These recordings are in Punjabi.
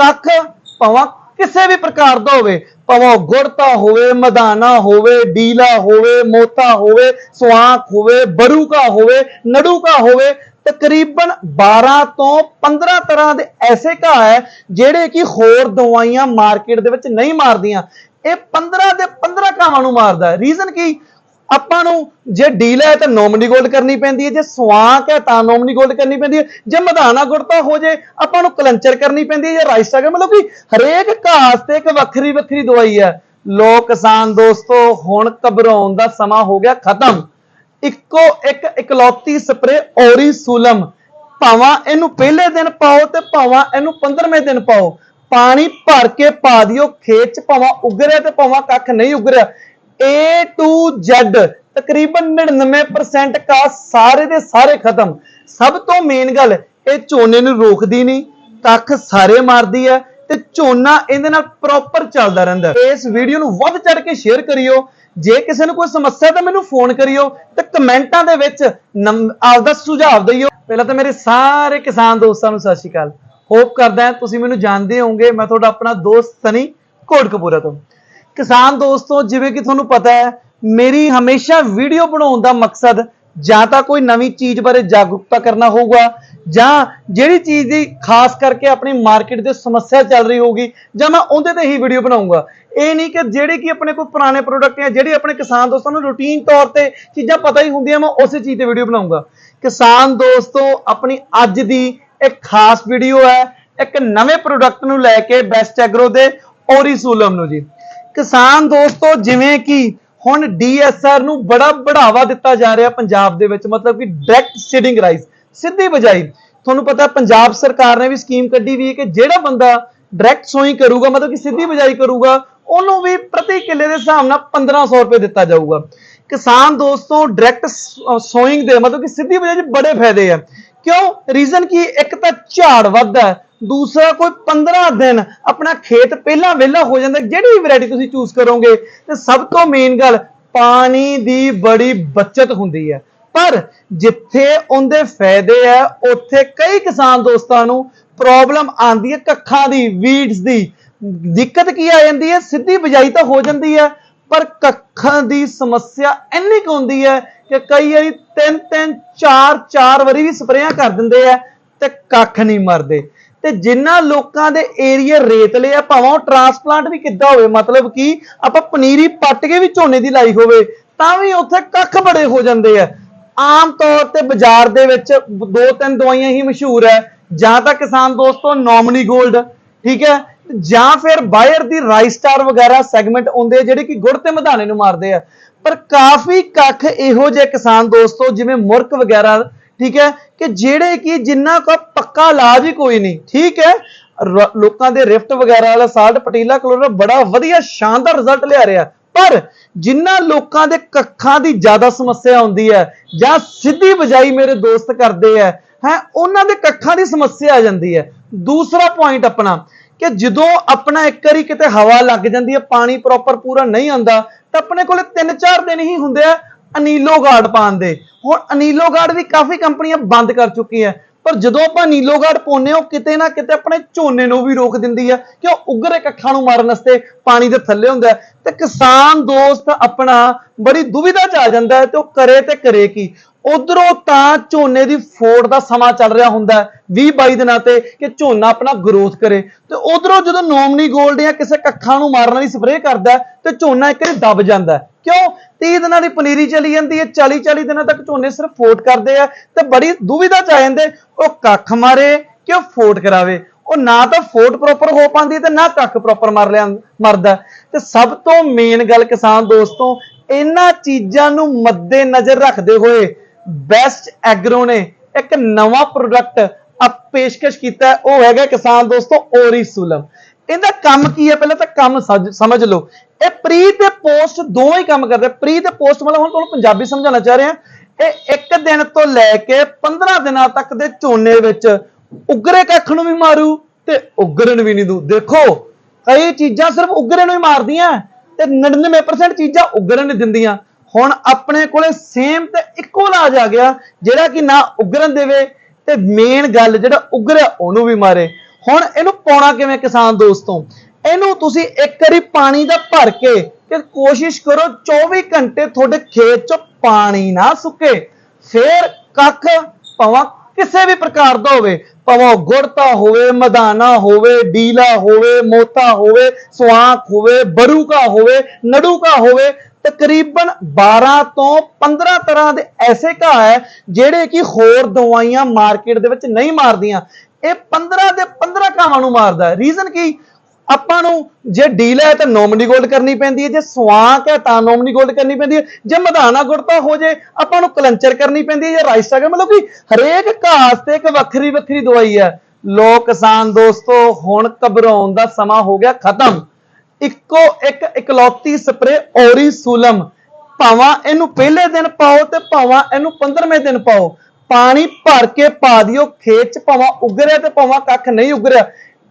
ਕੱਖ ਭਾਵੇਂ ਕਿਸੇ ਵੀ ਪ੍ਰਕਾਰ ਦਾ ਹੋਵੇ, ਭਾਵੇਂ ਗੁੜਤਾ ਹੋਵੇ, ਮਦਾਨਾ ਹੋਵੇ, ਡੀਲਾ ਹੋਵੇ, ਮੋਤਾ ਹੋਵੇ ਸਵਾਂਕ ਹੋਵੇ, ਬਰੂਕਾ ਹੋਵੇ, ਨੜੂਕਾ ਹੋਵੇ, ਤਕਰੀਬਨ 12 ਤੋਂ 15 ਤਰ੍ਹਾਂ ਦੇ ਐਸੇ ਘਾਹ ਹੈ ਜਿਹੜੇ ਕਿ ਹੋਰ ਦਵਾਈਆਂ ਮਾਰਕੀਟ ਦੇ ਵਿੱਚ ਨਹੀਂ ਮਾਰਦੀਆਂ। ਇਹ 15 ਦੇ 15 ਘਾਵਾਂ ਨੂੰ ਮਾਰਦਾ ਰੀਜ਼ਨ ਕੀ? ਆਪਾਂ ਨੂੰ ਜੇ ਡੀਲ ਹੈ ਤਾਂ ਨੋਮਨੀ ਗੋਲਡ ਕਰਨੀ ਪੈਂਦੀ ਹੈ, ਜੇ ਸਵਾਂਕ ਹੈ ਤਾਂ ਨੋਮਨੀ ਗੋਲਡ ਕਰਨੀ ਪੈਂਦੀ ਹੈ, ਜੇ ਮਧਾਨਾ ਗੁੜਤਾ ਹੋ ਜੇ, ਆਪਾਂ ਨੂੰ ਕਲੰਚਰ ਕਰਨੀ ਪੈਂਦੀ ਹੈ ਜਾਂ ਰਾਈਸ ਟਾਗਰ ਮਤਲਬ ਕਿ ਹਰੇਕ ਘਾਸ ਤੇ ਇੱਕ ਵੱਖਰੀ ਵੱਖਰੀ ਦਵਾਈ ਹੈ। ਲੋ ਕਿਸਾਨ ਦੋਸਤੋ, ਹੁਣ ਘਬਰਾਉਣ ਦਾ ਸਮਾਂ ਹੋ ਗਿਆ ਖਤਮ। ਇੱਕੋ ਇੱਕ ਇਕਲੌਤੀ ਸਪਰੇ ਔਰੀਸੂਲਮ ਭਾਵਾਂ ਇਹਨੂੰ ਪਹਿਲੇ ਦਿਨ ਪਾਓ ਤੇ ਭਾਵਾਂ ਇਹਨੂੰ 15ਵੇਂ ਦਿਨ ਪਾਓ। ਪਾਣੀ ਭਰ ਕੇ ਪਾ ਦਿਓ, ਖੇਤ ਚ ਭਾਵਾਂ ਉਗਰਿਆ ਤੇ ਭਾਵਾਂ ਕੱਖ ਨਹੀਂ ਉਗਰਿਆ A to Z, ਤਕਰੀਬਨ 99% ਕਾ ਸਾਰੇ ਦੇ ਸਾਰੇ ਖਤਮ। ਸਭ ਤੋਂ ਮੇਨ ਗੱਲ, ਇਹ ਝੋਨੇ ਨੂੰ ਰੋਕਦੀ ਨਹੀਂ ਕੱਖ ਸਾਰੇ ਮਾਰਦੀ ਹੈ ਤੇ ਝੋਨਾ ਇਹਦੇ ਨਾਲ ਪ੍ਰੋਪਰ ਚੱਲਦਾ ਰਹਿੰਦਾ ਇਸ ਵੀਡੀਓ ਨੂੰ ਵੱਧ ਚੜ ਕੇ ਸ਼ੇਅਰ ਕਰਿਓ। ਜੇ ਕਿਸੇ ਨੂੰ ਕੋਈ ਸਮੱਸਿਆ ਤਾਂ ਮੈਨੂੰ ਫੋਨ ਕਰਿਓ ਤੇ ਕਮੈਂਟਾਂ ਦੇ ਵਿੱਚ ਆਪਦਾ ਸੁਝਾਅ ਦਿਓ। ਪਹਿਲਾਂ ਤਾਂ ਮੇਰੇ ਸਾਰੇ ਕਿਸਾਨ ਦੋਸਤਾਂ ਨੂੰ ਸਤਿ ਸ਼੍ਰੀ ਅਕਾਲ। ਹੋਪ ਕਰਦਾ ਤੁਸੀਂ ਮੈਨੂੰ ਜਾਣਦੇ ਹੋਵੋਗੇ। ਮੈਂ ਤੁਹਾਡਾ ਆਪਣਾ ਦੋਸਤ ਸਨੀ ਕੋਟਕਪੂਰਾ ਤੋਂ। ਕਿਸਾਨ ਦੋਸਤੋ, ਜਿਵੇਂ ਕਿ ਤੁਹਾਨੂੰ ਪਤਾ ਹੈ, ਮੇਰੀ ਹਮੇਸ਼ਾ ਵੀਡੀਓ ਬਣਾਉਣ ਦਾ ਮਕਸਦ ਜਾਂ ਤਾਂ ਕੋਈ ਨਵੀਂ ਚੀਜ਼ ਬਾਰੇ ਜਾਗਰੂਕਤਾ ਕਰਨਾ ਹੋਊਗਾ, ਜਾਂ ਜਿਹੜੀ ਚੀਜ਼ ਦੀ ਖਾਸ ਕਰਕੇ ਆਪਣੀ ਮਾਰਕੀਟ ਦੇ ਸਮੱਸਿਆ ਚੱਲ ਰਹੀ ਹੋਊਗੀ, ਜਾਂ ਮੈਂ ਉਹਦੇ ਤੇ ਹੀ ਵੀਡੀਓ ਬਣਾਉਂਗਾ ਇਹ ਨਹੀਂ ਕਿ ਜਿਹੜੇ ਕਿ ਆਪਣੇ ਕੋਈ ਪੁਰਾਣੇ ਪ੍ਰੋਡਕਟ ਜਾਂ ਜਿਹੜੇ ਆਪਣੇ ਕਿਸਾਨ ਦੋਸਤਾਂ ਨੂੰ ਰੂਟੀਨ ਤੌਰ ਤੇ ਚੀਜ਼ਾਂ ਪਤਾ ਹੀ ਹੁੰਦੀਆਂ, ਮੈਂ ਉਸੇ ਚੀਜ਼ ਤੇ ਵੀਡੀਓ ਬਣਾਉਂਗਾ ਕਿਸਾਨ ਦੋਸਤੋ, ਆਪਣੀ ਅੱਜ ਦੀ ਇੱਕ ਖਾਸ ਵੀਡੀਓ ਹੈ, ਇੱਕ ਨਵੇਂ ਪ੍ਰੋਡਕਟ ਨੂੰ ਲੈ ਕੇ ਬੈਸਟ ਐਗਰੋ ਦੇ ਓਰੀਸੂਲਮ ਨੂੰ ਜੀ। ਕਿਸਾਨ ਦੋਸਤੋ, ਜਿਵੇਂ ਕਿ ਹੁਣ ਡੀਐਸਆਰ ਨੂੰ ਬੜਾ ਬੜਾਵਾ ਦਿੱਤਾ ਜਾ ਰਿਹਾ ਪੰਜਾਬ ਦੇ ਵਿੱਚ, ਮਤਲਬ ਕਿ ਡਾਇਰੈਕਟ ਸੀਡਿੰਗ ਰਾਈਸ ਸਿੱਧੀ ਬਜਾਈ। ਤੁਹਾਨੂੰ ਪਤਾ ਪੰਜਾਬ ਸਰਕਾਰ ਨੇ ਵੀ ਸਕੀਮ ਕੱਢੀ ਵੀ ਹੈ ਕਿ ਜਿਹੜਾ ਬੰਦਾ ਡਾਇਰੈਕਟ ਸੋਈ ਕਰੂਗਾ, ਮਤਲਬ ਕਿ ਸਿੱਧੀ ਬਜਾਈ ਕਰੂਗਾ, ਉਹਨੂੰ ਵੀ ਪ੍ਰਤੀ ਕਿੱਲੇ ਦੇ ਹਿਸਾਬ ਨਾਲ 1500 ਰੁਪਏ ਦਿੱਤਾ ਜਾਊਗਾ। ਕਿਸਾਨ ਦੋਸਤੋ ਡਾਇਰੈਕਟ ਸੋਇੰਗ ਦੇ, ਮਤਲਬ ਕਿ ਸਿੱਧੀ ਬਜਾਈ ਦੇ ਬੜੇ ਫਾਇਦੇ ਆ। ਕਿਉਂ? ਰੀਜ਼ਨ ਕੀ ਇੱਕ ਤਾਂ ਝਾੜ ਵੱਧਦਾ ਦੂਸਰਾ ਕੋਈ 15 ਦਿਨ ਆਪਣਾ ਖੇਤ ਪਹਿਲਾਂ ਵਿਹਲਾ ਹੋ ਜਾਂਦਾ, ਜਿਹੜੀ ਵੀ ਵੈਰਾਈਟੀ ਤੁਸੀਂ ਚੂਜ਼ ਕਰੋਗੇ, ਤੇ ਸਭ ਤੋਂ ਮੇਨ ਗੱਲ ਪਾਣੀ ਦੀ ਬੜੀ ਬਚਤ ਹੁੰਦੀ ਹੈ। ਪਰ ਜਿੱਥੇ ਉਹਦੇ ਫਾਇਦੇ ਆ, ਉੱਥੇ ਕਈ ਕਿਸਾਨ ਦੋਸਤਾਂ ਨੂੰ ਪ੍ਰੋਬਲਮ ਆਂਦੀ ਹੈ ਕੱਖਾਂ ਦੀ ਵੀਡਸ ਦੀ। ਦਿੱਕਤ ਕੀ ਆ ਜਾਂਦੀ ਹੈ? ਸਿੱਧੀ ਬਜਾਈ ਤਾਂ ਹੋ ਜਾਂਦੀ ਹੈ, ਪਰ ਕੱਖਾਂ ਦੀ ਸਮੱਸਿਆ ਇੰਨੀ ਕੁ ਹੁੰਦੀ ਹੈ ਕਿ ਕਈ ਵਾਰੀ ਤਿੰਨ ਤਿੰਨ, ਚਾਰ ਚਾਰ ਵਾਰੀ ਵੀ ਸਪਰੇਆਂ ਕਰ ਦਿੰਦੇ ਆ ਤੇ ਕੱਖ ਨਹੀਂ ਮਰਦੇ। ਤੇ ਜਿਨ੍ਹਾਂ ਲੋਕਾਂ ਦੇ ਏਰੀਆ ਰੇਤਲੇ ਆ, ਭਾਵੇਂ ਉਹ ਟਰਾਂਸਪਲਾਂਟ ਵੀ ਕਿੱਦਾਂ ਹੋਵੇ, ਮਤਲਬ ਕਿ ਆਪਾਂ ਪਨੀਰੀ ਪੱਟ ਕੇ ਵੀ ਝੋਨੇ ਦੀ ਲਾਈ ਹੋਵੇ, ਤਾਂ ਵੀ ਉੱਥੇ ਕੱਖ ਬੜੇ ਹੋ ਜਾਂਦੇ ਆ। ਆਮ ਤੌਰ ਤੇ ਬਾਜ਼ਾਰ ਦੇ ਵਿੱਚ ਦੋ ਤਿੰਨ ਦਵਾਈਆਂ ਹੀ ਮਸ਼ਹੂਰ ਹੈ ਜਾਂ ਤਾਂ ਕਿਸਾਨ ਦੋਸਤੋ ਨੋਮਨੀ ਗੋਲਡ ਠੀਕ ਹੈ ਜਾਂ ਫਿਰ ਬਾਇਰ ਦੀ ਰਾਈਸ ਸਟਾਰ ਵਗੈਰਾ ਸੈਗਮੈਂਟ ਆਉਂਦੇ ਆ, ਜਿਹੜੇ ਕਿ ਗੁੜ ਤੇ ਮਧਾਣੇ ਨੂੰ ਮਾਰਦੇ ਆ। ਪਰ ਕਾਫੀ ਕੱਖ ਇਹੋ ਜਿਹੇ ਕਿਸਾਨ ਦੋਸਤੋ, ਜਿਵੇਂ ਮੁਰਕ ਵਗੈਰਾ ਠੀਕ ਹੈ ਕਿ ਜਿਹੜੇ ਕਿ ਜਿੰਨਾ ਕੋ ਪੱਕਾ ਇਲਾਜ ਹੀ ਕੋਈ ਨਹੀਂ, ਠੀਕ ਹੈ? ਲੋਕਾਂ ਦੇ ਰਿਫਟ ਵਗੈਰਾ ਵਾਲਾ ਸਾਲਟ ਪਟੀਲਾ ਕਲੋਰਾ ਬੜਾ ਵਧੀਆ ਸ਼ਾਨਦਾਰ ਰਿਜ਼ਲਟ ਲਿਆ ਰਿਹਾ। ਪਰ ਜਿਨ੍ਹਾਂ ਲੋਕਾਂ ਦੇ ਕੱਖਾਂ ਦੀ ਜ਼ਿਆਦਾ ਸਮੱਸਿਆ ਹੁੰਦੀ ਹੈ ਜਾਂ ਸਿੱਧੀ ਬਜਾਈ ਮੇਰੇ ਦੋਸਤ ਕਰਦੇ ਆ ਹੈ, ਉਹਨਾਂ ਦੇ ਕੱਖਾਂ ਦੀ ਸਮੱਸਿਆ ਆ ਜਾਂਦੀ ਹੈ। ਦੂਸਰਾ ਪੁਆਇੰਟ ਆਪਣਾ, ਕਿ ਜਦੋਂ ਆਪਣਾ ਇੱਕ ਵਾਰੀ ਕਿਤੇ ਹਵਾ ਲੱਗ ਜਾਂਦੀ ਹੈ, ਪਾਣੀ ਪ੍ਰੋਪਰ ਪੂਰਾ ਨਹੀਂ ਆਉਂਦਾ, ਤਾਂ ਆਪਣੇ ਕੋਲੇ 3-4 ਦਿਨ ਹੀ ਹੁੰਦੇ ਆ ਅਨੀਲੋ ਗਾਰਡ ਪਾਉਣ ਦੇ। ਹੁਣ ਅਨੀਲੋ ਗਾਰਡ ਵੀ ਕਾਫੀ ਕੰਪਨੀਆਂ ਬੰਦ ਕਰ ਚੁੱਕੀਆਂ। ਪਰ ਜਦੋਂ ਆਪਾਂ ਨੀਲੋ ਗਾਰਡ ਪਾਉਂਦੇ ਹਾਂ, ਉਹ ਕਿਤੇ ਨਾ ਕਿਤੇ ਆਪਣੇ ਝੋਨੇ ਨੂੰ ਵੀ ਰੋਕ ਦਿੰਦੀ ਹੈ ਕਿ ਉਹ ਉਗਰੇ ਕੱਖਾਂ ਨੂੰ ਮਾਰਨ ਵਾਸਤੇ ਪਾਣੀ ਦੇ ਥੱਲੇ ਹੁੰਦਾ ਤੇ ਕਿਸਾਨ ਦੋਸਤ ਆਪਣਾ ਬੜੀ ਦੁਵਿਧਾ ਚ ਆ ਜਾਂਦਾ ਹੈ ਤੇ ਉਹ ਕਰੇ ਤੇ ਕਰੇ ਕੀ? ਉਧਰੋਂ ਤਾਂ ਝੋਨੇ ਦੀ ਫੋੜ ਦਾ ਸਮਾਂ ਚੱਲ ਰਿਹਾ ਹੁੰਦਾ 20 22 ਦਿਨਾਂ ਤੇ ਕਿ ਝੋਨਾ ਆਪਣਾ ਗਰੋਥ ਕਰੇ। ਤੇ ਉਧਰੋਂ ਜਦੋਂ ਨੋਮਨੀ ਗੋਲਡ ਜਾਂ ਕਿਸੇ ਕੱਖਾਂ ਨੂੰ ਮਾਰਨ ਵਾਲੀ ਸਪਰੇਅ ਕਰਦਾ ਤੇ ਝੋਨਾ ਇੱਕ ਵਾਰੀ ਦਬ ਜਾਂਦਾ ਕਿਉਂ? 30 ਦਿਨਾਂ ਦੀ ਪਨੀਰੀ ਚਲੀ ਜਾਂਦੀ ਹੈ 40 40 ਦਿਨਾਂ ਤੱਕ ਝੋਨੇ ਸਿਰਫ ਫੋਟ ਕਰਦੇ ਆ ਤੇ ਬੜੀ ਦੁਵਿਧਾ ਚ ਆ ਜਾਂਦੇ, ਉਹ ਕੱਖ ਮਾਰੇ ਕਿ ਉਹ ਫੋਟ ਕਰਾਵੇ। ਉਹ ਨਾ ਤਾਂ ਫੋਟ ਪ੍ਰੋਪਰ ਹੋ ਪਾਉਂਦੀ ਤੇ ਨਾ ਕੱਖ ਪ੍ਰੋਪਰ ਮਰ ਲਿਆ, ਮਰਦਾ। ਤੇ ਸਭ ਤੋਂ ਮੇਨ ਗੱਲ ਕਿਸਾਨ ਦੋਸਤੋ, ਇਹਨਾਂ ਚੀਜ਼ਾਂ ਨੂੰ ਮੱਦੇ ਨਜ਼ਰ ਰੱਖਦੇ ਹੋਏ ਬੈਸਟ ਐਗਰੋ ਨੇ ਇੱਕ ਨਵਾਂ ਪ੍ਰੋਡਕਟ ਅਪ ਪੇਸ਼ਕਸ਼ ਕੀਤਾ, ਉਹ ਹੈਗਾ ਕਿਸਾਨ ਦੋਸਤੋ ਔਰੀਸੂਲਮ ਇਹਦਾ ਕੰਮ ਕੀ ਹੈ? ਪਹਿਲਾਂ ਤਾਂ ਕੰਮ ਸਮਝ ਲਓ। ਇਹ ਪ੍ਰੀ ਤੇ ਪੋਸਟ ਦੋਵੇਂ ਹੀ ਕੰਮ ਕਰਦੇ ਪ੍ਰੀ ਤੇ ਪੋਸਟ ਮਤਲਬ ਹੁਣ ਤੁਹਾਨੂੰ ਪੰਜਾਬੀ ਸਮਝਾਉਣਾ ਚਾਹ ਰਿਹਾ। ਇਹ ਇੱਕ ਦਿਨ ਤੋਂ ਲੈ ਕੇ 15 ਦਿਨਾਂ ਤੱਕ ਦੇ ਝੋਨੇ ਵਿੱਚ ਉਗਰੇ ਕੱਖ ਨੂੰ ਵੀ ਮਾਰੂ ਤੇ ਉਗਰਨ ਵੀ ਨਹੀਂ ਦੂ। ਦੇਖੋ, ਕਈ ਚੀਜ਼ਾਂ ਸਿਰਫ ਉਗਰੇ ਨੂੰ ਹੀ ਮਾਰਦੀਆਂ ਤੇ 99% ਚੀਜ਼ਾਂ ਉਗਰਨ ਨਹੀਂ ਦਿੰਦੀਆਂ। ਹੁਣ ਆਪਣੇ ਕੋਲੇ ਸੇਮ ਤੇ ਇੱਕੋ ਇਲਾਜ ਆ ਗਿਆ, ਜਿਹੜਾ ਕਿ ਨਾ ਉਗਰਨ ਦੇਵੇ ਤੇ ਮੇਨ ਗੱਲ ਜਿਹੜਾ ਉਗਰਿਆ ਉਹਨੂੰ ਵੀ ਮਾਰੇ। ਹੁਣ ਇਹਨੂੰ ਪਾਉਣਾ ਕਿਵੇਂ ਕਿਸਾਨ ਦੋਸਤੋ? ਇਹਨੂੰ ਤੁਸੀਂ ਇੱਕ ਵਾਰੀ ਪਾਣੀ ਦਾ ਭਰ ਕੇ ਕਿ ਕੋਸ਼ਿਸ਼ ਕਰੋ 24 ਘੰਟੇ ਤੁਹਾਡੇ ਖੇਤ 'ਚ ਪਾਣੀ ਨਾ ਸੁੱਕੇ। ਫੇਰ ਕੱਖ ਭਾਵੇਂ ਕਿਸੇ ਵੀ ਪ੍ਰਕਾਰ ਦਾ ਹੋਵੇ, ਭਾਵੇਂ ਉਹ ਗੁੜਤਾ ਹੋਵੇ, ਮਦਾਨਾ ਹੋਵੇ, ਡੀਲਾ ਹੋਵੇ, ਮੋਤਾ ਹੋਵੇ, ਸਵਾਂਖ ਹੋਵੇ ਬਰੂਕਾ ਹੋਵੇ ਨਡੂਕਾ ਹੋਵੇ, ਤਕਰੀਬਨ 12 ਤੋਂ 15 ਤਰ੍ਹਾਂ ਦੇ ਐਸੇ ਘਾਹ ਹੈ ਜਿਹੜੇ ਕਿ ਹੋਰ ਦਵਾਈਆਂ ਮਾਰਕੀਟ ਦੇ ਵਿੱਚ ਨਹੀਂ ਮਾਰਦੀਆਂ। ਇਹ 15 ਦੇ 15 ਘਾਵਾਂ ਨੂੰ ਮਾਰਦਾ ਰੀਜ਼ਨ ਕੀ? ਆਪਾਂ ਨੂੰ ਜੇ ਡੀਲ ਹੈ ਤਾਂ ਨੋਮਨੀ ਗੋਲਡ ਕਰਨੀ ਪੈਂਦੀ ਹੈ, ਜੇ ਸਵਾਂਕ ਹੈ ਤਾਂ ਨੋਮਨੀ ਗੋਲਡ ਕਰਨੀ ਪੈਂਦੀ ਹੈ, ਜੇ ਮਧਾਨਾ ਗੁੜਤਾ ਹੋ ਜੇ ਆਪਾਂ ਨੂੰ ਕਲੰਚਰ ਕਰਨੀ ਪੈਂਦੀ ਹੈ ਜਾਂ ਰਾਈਸ ਟਾਗਰ ਮਤਲਬ ਕਿ ਹਰੇਕ ਘਾਸ ਤੇ ਇੱਕ ਵੱਖਰੀ ਵੱਖਰੀ ਦਵਾਈ ਹੈ। ਲੋ ਕਿਸਾਨ ਦੋਸਤੋ, ਹੁਣ ਘਬਰਾਉਣ ਦਾ ਸਮਾਂ ਹੋ ਗਿਆ ਖਤਮ। ਇੱਕੋ ਇੱਕ ਇਕਲੌਤੀ ਸਪਰੇ ਔਰੀਸੂਲਮ ਭਾਵਾਂ ਇਹਨੂੰ ਪਹਿਲੇ ਦਿਨ ਪਾਓ ਤੇ ਭਾਵਾਂ ਇਹਨੂੰ 15ਵੇਂ ਦਿਨ ਪਾਓ। ਪਾਣੀ ਭਰ ਕੇ ਪਾ ਦਿਓ, ਖੇਤ ਚ ਭਾਵਾਂ ਉਗਰਿਆ ਤੇ ਭਾਵਾਂ ਕੱਖ ਨਹੀਂ ਉਗਰਿਆ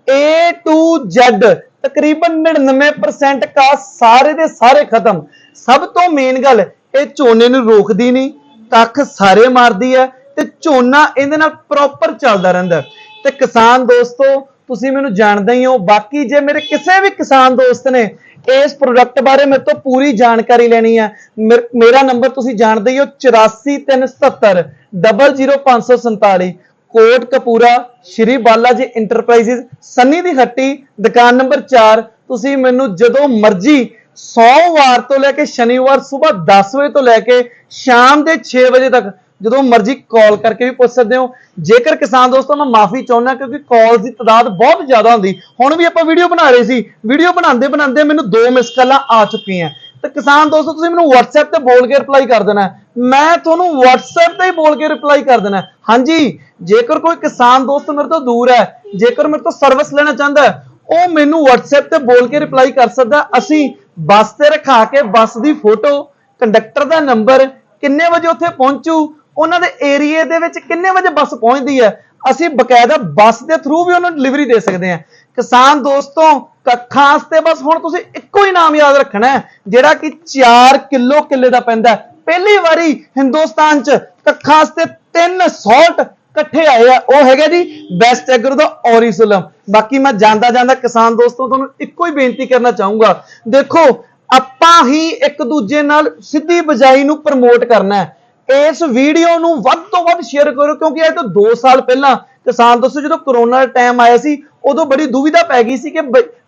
A to Z, ਤਕਰੀਬਨ 99% ਕਾ ਸਾਰੇ ਦੇ ਸਾਰੇ ਖਤਮ। ਸਭ ਤੋਂ ਮੇਨ ਗੱਲ, ਇਹ ਝੋਨੇ ਨੂੰ ਰੋਕਦੀ ਨਹੀਂ, ਕੱਖ ਸਾਰੇ ਮਾਰਦੀ ਹੈ ਤੇ ਝੋਨਾ ਇਹਦੇ ਨਾਲ ਪ੍ਰੋਪਰ ਚੱਲਦਾ ਰਹਿੰਦਾ ਤੇ ਕਿਸਾਨ ਦੋਸਤੋ, ਤੁਸੀਂ ਮੈਨੂੰ ਜਾਣਦੇ ਹੀ ਹੋ, ਬਾਕੀ ਜੇ ਮੇਰੇ ਕਿਸੇ ਵੀ ਕਿਸਾਨ ਦੋਸਤ ਨੇ ਇਸ ਪ੍ਰੋਡਕਟ ਬਾਰੇ ਮੇਰੇ ਤੋਂ ਪੂਰੀ ਜਾਣਕਾਰੀ ਲੈਣੀ ਹੈ ਮੇਰ- ਮੇਰਾ ਨੰਬਰ ਤੁਸੀਂ ਜਾਣਦੇ ਹੀ ਹੋ 84377 00547 ਕੋਟ ਕਪੂਰਾ, ਸ਼੍ਰੀ ਬਾਲਾ ਜੀ ਇੰਟਰਪ੍ਰਾਈਜ਼ਸ ਸੰਨੀ ਦੀ ਹੱਟੀ, ਦੁਕਾਨ ਨੰਬਰ 4 ਤੁਸੀਂ ਮੈਨੂੰ ਜਦੋਂ ਮਰਜ਼ੀ ਸੋਮਵਾਰ ਤੋਂ ਲੈ ਕੇ ਸ਼ਨੀਵਾਰ ਸਵੇਰ 10 ਵਜੇ ਤੋਂ ਲੈ ਕੇ ਸ਼ਾਮ ਦੇ 6 ਵਜੇ ਤੱਕ ਜਦੋਂ ਮਰਜ਼ੀ ਕਾਲ ਕਰਕੇ ਵੀ ਪੁੱਛ ਸਕਦੇ ਹੋ। ਜੇਕਰ ਕਿਸਾਨ ਦੋਸਤੋ, ਮੈਂ ਮਾਫੀ ਚਾਹੁੰਦਾ ਕਿਉਂਕਿ ਕਾਲਸ ਦੀ ਤਾਦਾਦ ਬਹੁਤ ਜ਼ਿਆਦਾ ਹੁੰਦੀ। ਹੁਣ ਵੀ ਆਪਾਂ ਵੀਡੀਓ ਬਣਾ ਰਹੇ ਸੀ। ਵੀਡੀਓ ਬਣਾਉਂਦੇ ਬਣਾਉਂਦੇ ਮੈਨੂੰ ਦੋ ਮਿਸ ਕਾਲਾਂ ਆ ਚੁੱਕੀਆਂ। ਤੇ ਕਿਸਾਨ ਦੋਸਤੋ, ਤੁਸੀਂ ਮੈਨੂੰ WhatsApp ਤੇ ਬੋਲ ਕੇ ਰਿਪਲਾਈ ਕਰ ਦੇਣਾ। ਮੈਂ ਤੁਹਾਨੂੰ WhatsApp ਤੇ ਹੀ ਬੋਲ ਕੇ ਰਿਪਲਾਈ ਕਰ ਦੇਣਾ। ਹਾਂਜੀ, ਜੇਕਰ ਕੋਈ ਕਿਸਾਨ ਦੋਸਤ ਮੇਰੇ ਤੋਂ ਦੂਰ ਹੈ, ਜੇਕਰ ਮੇਰੇ ਤੋਂ ਸਰਵਿਸ ਲੈਣਾ ਚਾਹੁੰਦਾ ਉਹ ਮੈਨੂੰ WhatsApp ਤੇ ਬੋਲ ਕੇ ਰਿਪਲਾਈ ਕਰ ਸਕਦਾ ਅਸੀਂ ਬੱਸ ਤੇ ਰਖਾ ਕੇ ਬੱਸ ਦੀ ਫੋਟੋ, ਕੰਡਕਟਰ ਦਾ ਨੰਬਰ, ਕਿੰਨੇ ਵਜੇ ਉੱਥੇ ਪਹੁੰਚੂ, ਉਹਨਾਂ ਦੇ ਏਰੀਏ ਦੇ ਵਿੱਚ ਕਿੰਨੇ ਵਜੇ ਬੱਸ ਪਹੁੰਚਦੀ ਹੈ, ਅਸੀਂ ਬਕਾਇਦਾ ਬੱਸ ਦੇ ਥਰੂ ਵੀ ਉਹਨਾਂ ਨੂੰ ਡਿਲੀਵਰੀ ਦੇ ਸਕਦੇ ਹਾਂ। ਕਿਸਾਨ ਦੋਸਤੋ ਕੱਖਾਂ 'ਤੇ ਬਸ ਹੁਣ ਤੁਸੀਂ ਇੱਕੋ ਹੀ ਨਾਮ ਯਾਦ ਰੱਖਣਾ ਹੈ, ਜਿਹੜਾ ਕਿ 4 ਕਿਲੋ ਕਿੱਲੇ ਦਾ ਪੈਂਦਾ ਪਹਿਲੀ ਵਾਰੀ ਹਿੰਦੁਸਤਾਨ 'ਚ ਕੱਖਾਂ ਵਾਸਤੇ ਤਿੰਨ ਸਾਲਟ ਇਕੱਠੇ ਆਏ ਆ। ਉਹ ਹੈਗਾ ਜੀ ਬੈਸਟ ਐਗਰੋ ਦਾ ਔਰੀਸੁਲਮ ਬਾਕੀ ਮੈਂ ਜਾਂਦਾ ਜਾਂਦਾ ਕਿਸਾਨ ਦੋਸਤੋ, ਤੁਹਾਨੂੰ ਇੱਕੋ ਹੀ ਬੇਨਤੀ ਕਰਨਾ ਚਾਹੂੰਗਾ। ਦੇਖੋ, ਆਪਾਂ ਹੀ ਇੱਕ ਦੂਜੇ ਨਾਲ ਸਿੱਧੀ ਬਜਾਈ ਨੂੰ ਪ੍ਰਮੋਟ ਕਰਨਾ ਹੈ। ਇਸ ਵੀਡੀਓ ਨੂੰ ਵੱਧ ਤੋਂ ਵੱਧ ਸ਼ੇਅਰ ਕਰੋ, ਕਿਉਂਕਿ ਇਹ ਤੋਂ 2 ਸਾਲ ਪਹਿਲਾਂ ਕਿਸਾਨ ਦੋਸਤੋ, ਜਦੋਂ ਕਰੋਨਾ ਦਾ ਟਾਈਮ ਆਇਆ ਸੀ, ਉਦੋਂ ਬੜੀ ਦੁਵਿਧਾ ਪੈ ਗਈ ਸੀ ਕਿ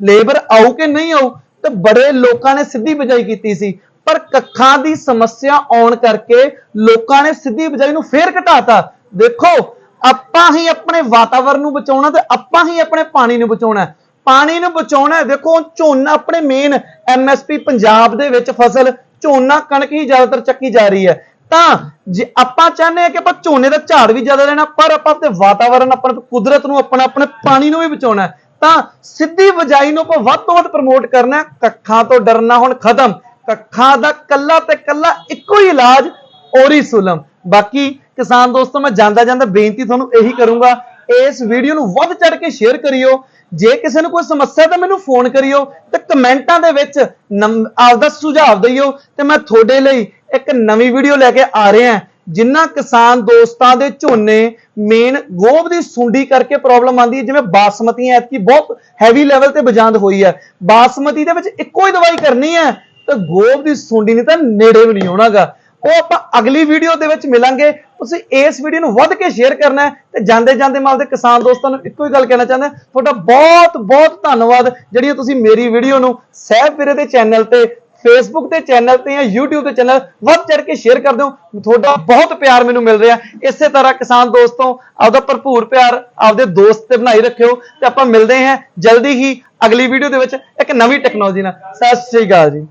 ਲੇਬਰ ਆਊ ਕਿ ਨਹੀਂ ਆਊ, ਤੇ ਬੜੇ ਲੋਕਾਂ ਨੇ ਸਿੱਧੀ ਬਜਾਈ ਕੀਤੀ ਸੀ। ਪਰ ਕੱਖਾਂ ਦੀ ਸਮੱਸਿਆ ਆਉਣ ਕਰਕੇ ਲੋਕਾਂ ਨੇ ਸਿੱਧੀ ਬਜਾਈ ਨੂੰ ਫੇਰ ਘਟਾਤਾ। ਦੇਖੋ, ਆਪਾਂ ਹੀ ਆਪਣੇ ਵਾਤਾਵਰਣ ਨੂੰ ਬਚਾਉਣਾ ਤੇ ਆਪਾਂ ਹੀ ਆਪਣੇ ਪਾਣੀ ਨੂੰ ਬਚਾਉਣਾ। ਪਾਣੀ ਨੂੰ ਬਚਾਉਣਾ, ਦੇਖੋ, ਝੋਨਾ ਆਪਣੇ ਮੇਨ ਐਮਐਸਪੀ ਪੰਜਾਬ ਦੇ ਵਿੱਚ ਫਸਲ, ਝੋਨਾ ਕਣਕ ਹੀ ਜ਼ਿਆਦਾਤਰ ਚੱਕੀ ਜਾ ਰਹੀ ਹੈ। ਤਾਂ ਜੇ ਆਪਾਂ ਚਾਹੁੰਦੇ ਹਾਂ ਕਿ ਆਪਾਂ ਝੋਨੇ ਦਾ ਝਾੜ ਵੀ ਜ਼ਿਆਦਾ ਲੈਣਾ ਪਰ ਆਪਾਂ ਆਪਣੇ ਵਾਤਾਵਰਣ ਆਪਣਾ ਕੁਦਰਤ ਨੂੰ, ਆਪਣਾ, ਆਪਣੇ ਪਾਣੀ ਨੂੰ ਵੀ ਬਚਾਉਣਾ ਤਾਂ ਸਿੱਧੀ ਬਜਾਈ ਨੂੰ ਆਪਾਂ ਵੱਧ ਤੋਂ ਵੱਧ ਪ੍ਰਮੋਟ ਕਰਨਾ ਕੱਖਾਂ ਤੋਂ ਡਰਨਾ ਹੁਣ ਖਤਮ। ਕੱਖਾਂ ਦਾ ਕੱਲਾ ਤੇ ਕੱਲਾ ਇੱਕੋ ਹੀ ਇਲਾਜ ਔਰੀਸੁਲਮ ਬਾਕੀ ਕਿਸਾਨ ਦੋਸਤੋ, ਮੈਂ ਜਾਂਦਾ ਜਾਂਦਾ ਬੇਨਤੀ ਤੁਹਾਨੂੰ ਇਹੀ ਕਰੂੰਗਾ, ਇਸ ਵੀਡੀਓ ਨੂੰ ਵੱਧ ਚੜ ਕੇ ਸ਼ੇਅਰ ਕਰਿਓ। ਜੇ ਕਿਸੇ ਨੂੰ ਕੋਈ ਸਮੱਸਿਆ ਤਾਂ ਮੈਨੂੰ ਫੋਨ ਕਰਿਓ ਤੇ ਕਮੈਂਟਾਂ ਦੇ ਵਿੱਚ ਨੰਬ- ਆਪਦਾ ਸੁਝਾਅ ਦਿਓ ਤੇ ਮੈਂ ਤੁਹਾਡੇ ਲਈ ਇੱਕ ਨਵੀਂ ਵੀਡੀਓ ਲੈ ਕੇ ਆ ਰਿਹਾ। ਜਿੰਨਾ ਕਿਸਾਨ ਦੋਸਤਾਂ ਦੇ ਝੋਨੇ ਮੇਨ ਗੋਭ ਦੀ ਸੁੰਡੀ ਕਰਕੇ ਪ੍ਰੋਬਲਮ ਆਂਦੀ ਹੈ, ਜਿਵੇਂ ਬਾਸਮਤੀ ਐਤਕੀ ਬਹੁਤ ਹੈਵੀ ਲੈਵਲ ਤੇ ਬਜਾਂਦ ਹੋਈ ਹੈ। ਬਾਸਮਤੀ ਦੇ ਵਿੱਚ ਇੱਕੋ ਹੀ ਦਵਾਈ ਕਰਨੀ ਹੈ ਤੇ ਗੋਭ ਦੀ ਸੁੰਡੀ ਨਹੀਂ ਤਾਂ ਨੇੜੇ ਵੀ ਨਹੀਂ ਆਉਣਾਗਾ। ਉਹ ਆਪਾਂ ਅਗਲੀ ਵੀਡੀਓ ਦੇ ਵਿੱਚ ਮਿਲਾਂਗੇ। ਤੁਸੀਂ ਇਸ ਵੀਡੀਓ ਨੂੰ ਵੱਧ ਕੇ ਸ਼ੇਅਰ ਕਰਨਾ ਹੈ ਤੇ ਜਾਂਦੇ ਜਾਂਦੇ ਮੈਂ ਆਪਦੇ ਕਿਸਾਨ ਦੋਸਤਾਂ ਨੂੰ ਇੱਕੋ ਹੀ ਗੱਲ ਕਹਿਣਾ ਚਾਹੁੰਦਾ ਤੁਹਾਡਾ ਬਹੁਤ ਬਹੁਤ ਧੰਨਵਾਦ। ਜਿਹੜੀ ਤੁਸੀਂ ਮੇਰੀ ਵੀਡੀਓ ਨੂੰ ਸਹਿਬ ਵੀਰੇ ਦੇ ਚੈਨਲ ਤੇ ਫੇਸਬੁੱਕ ਤੇ ਚੈਨਲ ਤੇ ਜਾਂ YouTube ਤੇ ਚੈਨਲ ਵੱਧ ਚੜ ਕੇ ਸ਼ੇਅਰ ਕਰ ਦਿਓ ਤੁਹਾਡਾ ਬਹੁਤ ਪਿਆਰ ਮੈਨੂੰ ਮਿਲ ਰਿਹਾ। ਇਸੇ ਤਰ੍ਹਾਂ ਕਿਸਾਨ ਦੋਸਤੋ, ਆਪਦਾ ਭਰਪੂਰ ਪਿਆਰ ਆਪਦੇ ਦੋਸਤ ਤੇ ਬਣਾਈ ਰੱਖਿਓ ਤੇ ਆਪਾਂ ਮਿਲਦੇ ਹਾਂ ਜਲਦੀ ਹੀ ਅਗਲੀ ਵੀਡੀਓ ਦੇ ਵਿੱਚ ਇੱਕ ਨਵੀਂ ਟੈਕਨੋਲੋਜੀ ਨਾਲ। ਸਤਿ ਸ਼੍ਰੀ ਅਕਾਲ ਜੀ।